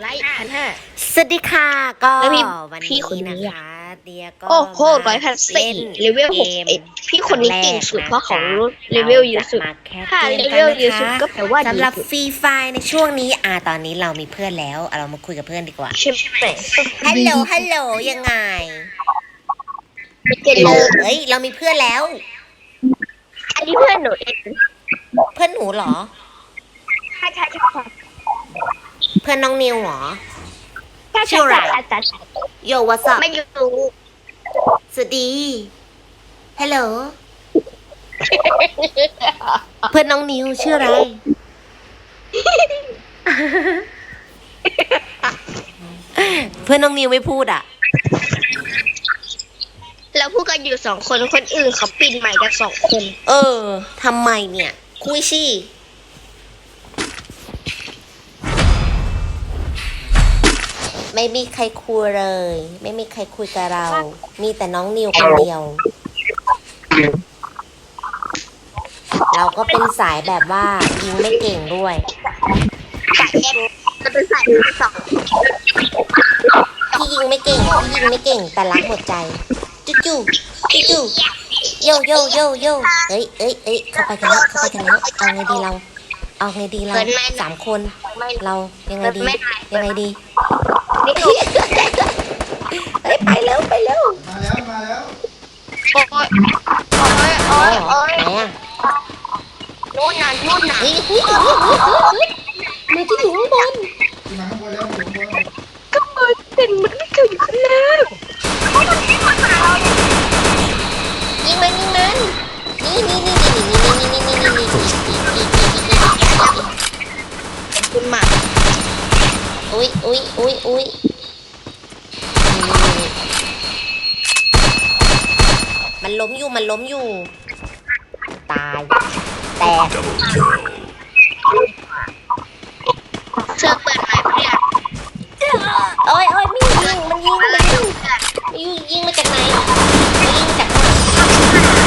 ไลค์พันห้า สวัสดีค่ะก็แล้วพี่วันพี่นี้คนนี้นะอะ คะเดียก็โอ้โหมาร้อยพันสี่นเลเวลหกสิบเอ็ดพี่คนนี้เก่งสุดเพราะเขากมเลเวลเยอะสุดราจมาแคสถ้าเกเลมเวลกันเยอะนะสุดคะก็แปลว่าสำหรับดีสุดฟรีไฟในช่วงนี้อ่าตอนนี้เรามีเพื่อนแล้วเอาเรามาคุยกับเพื่อนดีกว่า ใช่ไหมฮัลโหล ฮัลโหล ยังไงไม่เก่งเลยเฮ้ย เรามีเพื่อนแล้ว อันนี้เพื่อนหนูเองเพื่อนหนูเหรอ ใช่ใช่ใช่ใช่ เพื่อนน้องนิวเหรอใช่ชื่ออะไรใช่โยวัสไม่รู้ สวัสดีฮัลโหลเพื่อนน้องนิวชื่ออะไร เพื่อนน้องนิวไม่พูดอะเราพูดกันอยู่สองคนคนอื่นเขาปิดใหม่กันสองคน เออทำไมเนี่ย คุยสิ ไม่มีใครคุยเลย ไม่มีใครคุยกับเรา มีแต่น้องนิวคนเดียว เราก็เป็นสายแบบว่ายิงไม่เก่งด้วยสายเอ็มจะเป็นสายที่สองพี่ยิงไม่เก่งพี่ยิงไม่เก่งแต่รักหมดใจจุ๊จูจุ๊จูโยโยโยโยเอ้ยเอ้ยเอ้ยเข้าไปกันแล้วเข้าไปกันแล้วเอาไงดีเรา เอาไงดีเราสามคนไม่เรายังไงดีไม่ได้ยังไงดีนี่ เอ้ยไปแล้วไปแล้วมาแล้วมาแล้วโอ้ยโอ้ยโอ้ยไหนโอ้ยอะนู่นน่ะนู่นน่ะเฮ้ยเฮ้ยเฮ้ยเฮ้ยเฮ้ยมันจะอยู่ข้างบนขึ้นมาข้างบนแล้วอยู่ข้างบนก็มันเป็นมันไม่เคยอยู่ข้างล่างยิงมันยิงมันนี่นี่นี่นี่นี่นี่นี่นี่นี่นี่คุณหมา อุ้ยอุ้ยอุ้ยอุ้ยมันล้มอยู่มันล้มอยู่ ตาย แตกเสื้อเปิดใหม่เพื่อนโอ้ยโอ้ยมียิงมันยิงมันยิงยิงยิงมาจากไหนยิงจากไหน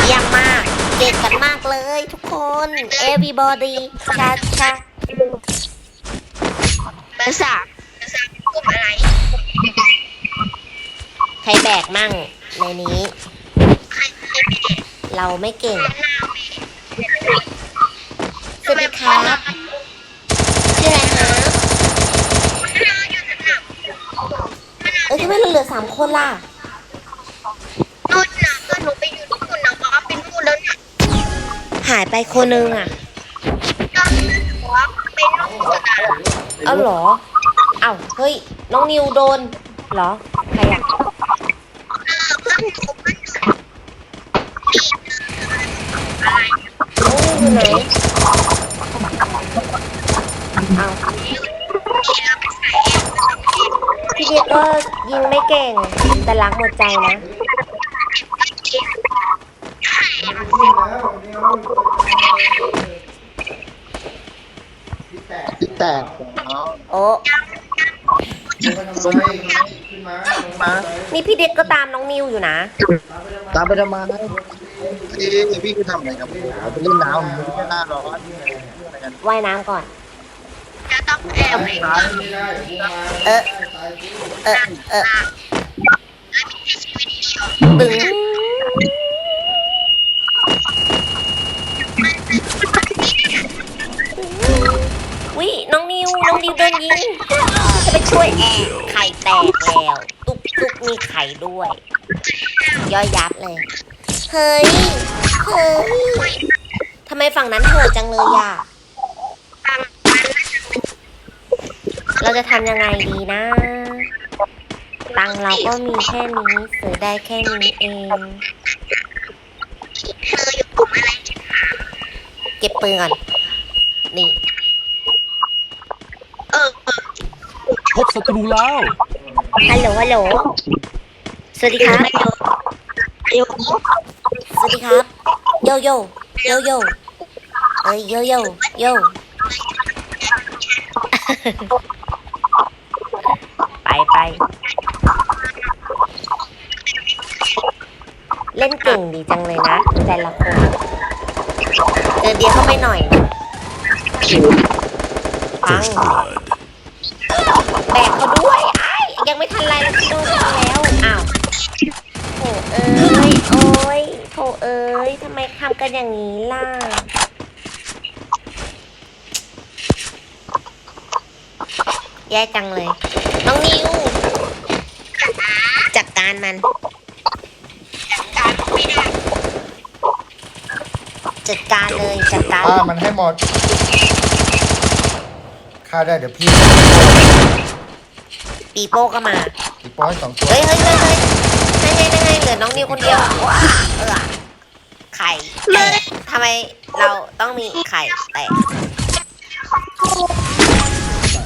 เยี่ยมมากเก่งกันมากเลยทุกคน everybody ชาชาเบอร์สามเบอร์สา ลุ่มอะไรใครแบกมั่งในนี้ ใครไม่มีเราไม่เก่งหน้าเมย์สวัสดีครับชื่ออะไรครับเอ้ยทำไมเราเหลือสามคนล่ะนู่นน่ะเพื่อนหนูไปอยู่ที่นู่นนะว่าเป็นนู่นแล้วเนี่ยหายไปคนนึงอะก็ว่าเป็นนู่นนะเอาเหรอเ้าเฮ้ย น้องนิวโดนเหรอ ใครอะไพี่เดียก็ยิงไม่เก่ง แต่รักหมดใจนะ พี่แตกแล้วโอ้ ลงไปทำไมขึ้นมาลงมานี่พี่เด็กก็ตามน้องนิวอยู่นะ ตามไปทำไมเอ๊ะพี่ก็ทำอะไรกับผมไปเล่นน้ำไม่ได้หน้าร้อนว่ายน้ำก่อน จะต้องแอบเองตายไม่ได้กูมาเออ ตายกูเออเออตึง น้องนิว น้องนิวโดนยิงจะไปช่วยแอบไข่แตกแล้วตุ๊กตุ๊กมีไข่ด้วย ย่อยยับเลย เฮ้ย เฮ้ยทำไมฝั่งนั้นโหดจังเลยอะ เราจะทำยังไงดีนะ ตังเราก็มีแค่นี้ซื้อได้แค่นี้เองเธออยู่กลุ่มอะไรเก็บปืนก่อน นี่ เออเออ พบ ศัตรูแล้ว ฮัลโหล ฮัลโหล สวัสดีครับเดี๋ยวสวัสดีครับ โยโยโยโยเอ้ยโยโยโยไปไป เล่นเก่งดีจังเลยนะ แต่ละคนเจอเดียเข้าไปหน่อย แกเขาด้วยไอ้ยังไม่ทันไรแล้วโดนเขาแล้วอ้าวโถเอ้ยโอ้ยโถเอ้ยทำไมทำกันอย่างนี้ล่ะแย่จังเลย น้องนิวจัดการมันจัดการไม่ได้จัดการเลยจัดการฆ่ามันให้หมดฆ่าได้เดี๋ยวพี่ ปีโป้ก็มาอีกป้อยสองตัวเฮ้ยเฮ้ยเฮ้ยเฮ้ยนั่นไงนั่นไงเหลือน้องนิวคนเดียวว้าเออไข่แตกทำไมเราต้องมีไข่แตก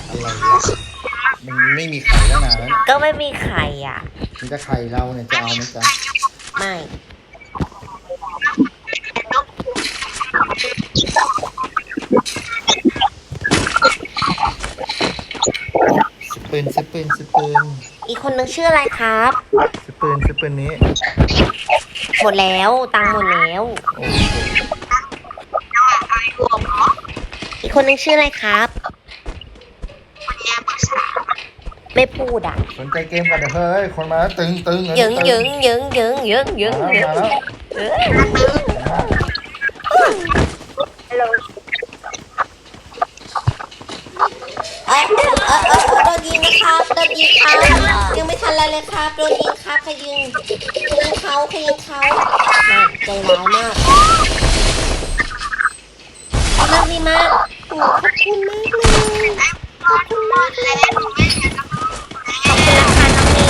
อะไรวะมันไม่มีไข่แล้วนะก็ไม่มีไข่อะมีแต่ไข่เราเนี่ยจะเอาไหมจ๊ะไม่ ส ปืนสปืนสปืนอีกคนนึงชื่ออะไรครับสปืนสปืนนี้หมดแล้วตังค์หมดแล้ว โอ้โหอีกคนนึงชื่ออะไรครับ ไม่พูดอะสนใจเกมกันเดี๋ยวเฮ้ยคนมาแล้วตึงตึงยึงยึงยึงยึงยึงยึงมายึงแล้วเออ เอ้ยเอ้ยเอ้ยเอ้ยโดนยิงนะครับโดนยิงครับยังไม่ทันอะไรเลยครับโดนยิงครับใครยิงใครยิงเขาใครยิงเขาน่าใจร้ายมากขอบคุณดีมากโอ้ขอบคุณมากเลยขอบคุณมากเลยขอบคุณนะคะน้องนิ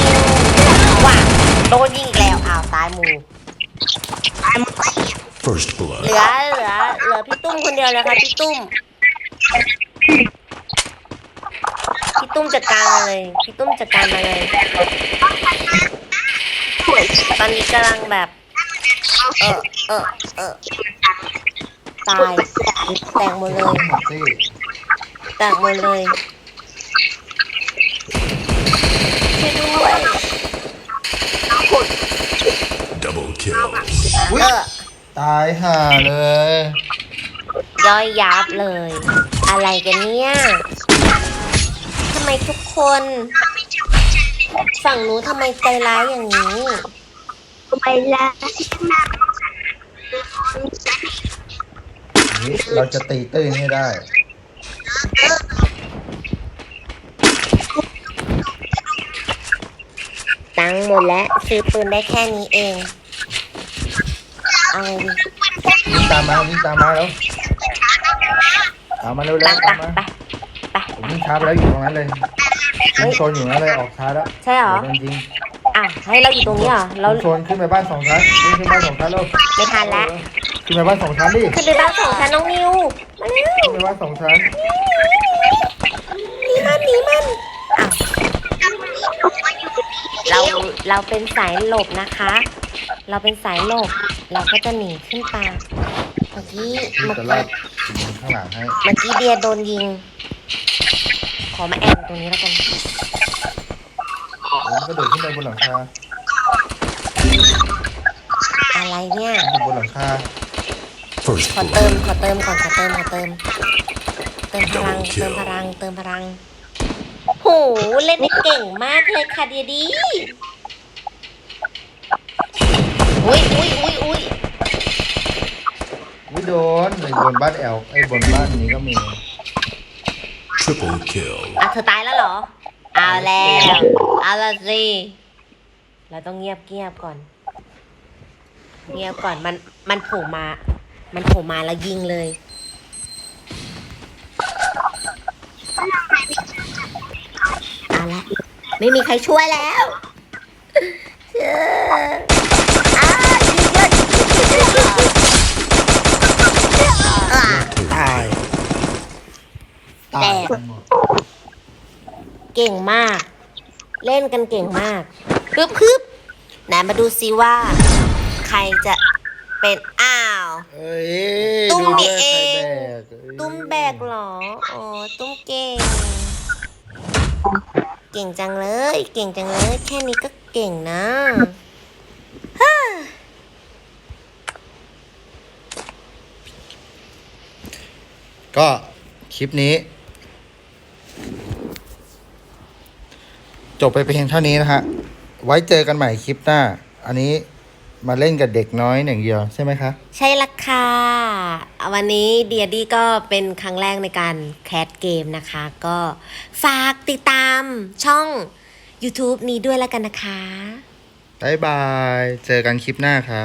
วว้าโดนยิงอีกแล้วอ้าวตายหมู First เห blood. ลือเหลือเหลือพี่ตุ้มคนเดียวเลยค่ะพี่ตุ้มพี่ ตุ้มจัดการมาเลย พี่ตุ้มจัดการมาเลยตอนนี้กำลังแบบ เออเออเออตายแตกหมดเลยหมดสิแตกหมดเลยช่วยด้วย Double kill. เออ ตายห่าเลย ย่อยยับเลย อะไรกันเนี่ยทำไมทุกคน ฝั่งนู้นทำไมใจร้ายอย่างนี้ ไปแล้วนี่เราจะตีตื้นให้ได้ ตังค์หมดแล้ว ซื้อปืนได้แค่นี้เอง เอาไงดีวิ่งตามมาวิ่งตามมาแล้วตามมาเร็วไปๆไปตามมา ไป ไปผมวิ่งช้าไปแล้วอยู่ตรงนั้นเลยยิงโซนอยู่นั้นเลยออกช้าแล้วใช่เหรอ เดี๋ยวโดนยิงอะ ให้เราอยู่ตรงนี้เหรอเรายิงโซนขึ้นไปบ้านสองชั้นวิ่งขึ้นบ้านสองชั้นแล้วไม่ทันแล้วขึ้นไปบ้านสองชั้นดิขึ้นไปบ้านสองชั้นน้องนิวมาเร็วขึ้นไปบ้านสองชั้นหนีมันหนีมันอะเราเราเป็นสายหลบนะคะ เราเป็นสายหลบ เราก็จะหนีขึ้นไปเมื่อกี้พี่เมื่อจะกี้ลาดยิงข้างหลังให้เมื่อกี้เดียโดนยิง ขอมาแอบตรงนี้แล้วกันผมก็โดดขึ้นไปบนหลังคาอะไรเนี่ยอยู่บนหลังคา First ขอเติม blood. ขอเติมก่อนขอเติมขอเติม เติมพลัง Double เติม kill พลัง เติมพลังโหเล่นได้เก่งมากเลยค่ะเดียดีอุ้ยอุ้ยอุ้ยอุ้ยวิโดนไอ้บนบ้านแอลไอ้บนบ้านนี้ก็มี Triple kill. อะเธอตายแล้วเหรอ เอาแล้ว เอาละสิ เราต้องเงียบเงียบก่อน เงียบก่อน มัน มันโผล่มา มันโผล่มาแล้วยิงเลย เอาละ ไม่มีใครช่วยแล้ว ก่งมาก เล่นกันเก่งมากฮึบฮึบไหนมาดูซิว่า ใครจะเป็นอ้าว เอ้ยตุ้มดูนี่ด้วยเองใครแบกเอ้ยตุ้มแบกเหรออ๋อตุ้มเก่ง เก่งจังเลย เก่งจังเลย แค่นี้ก็เก่งนะฮ่าก็คลิปนี้ จบไปเพียงเท่านี้นะฮะ ไว้เจอกันใหม่คลิปหน้า อันนี้มาเล่นกับเด็กน้อยอย่างเดียวใช่ไหมคะ ใช่ละค่ะ วันนี้เดียดี้ก็เป็นครั้งแรกในการแคสเกมนะคะ ก็ฝากติดตามช่อง YouTube นี้ด้วยแล้วกันนะคะ บ๊ายบาย เจอกันคลิปหน้าครับ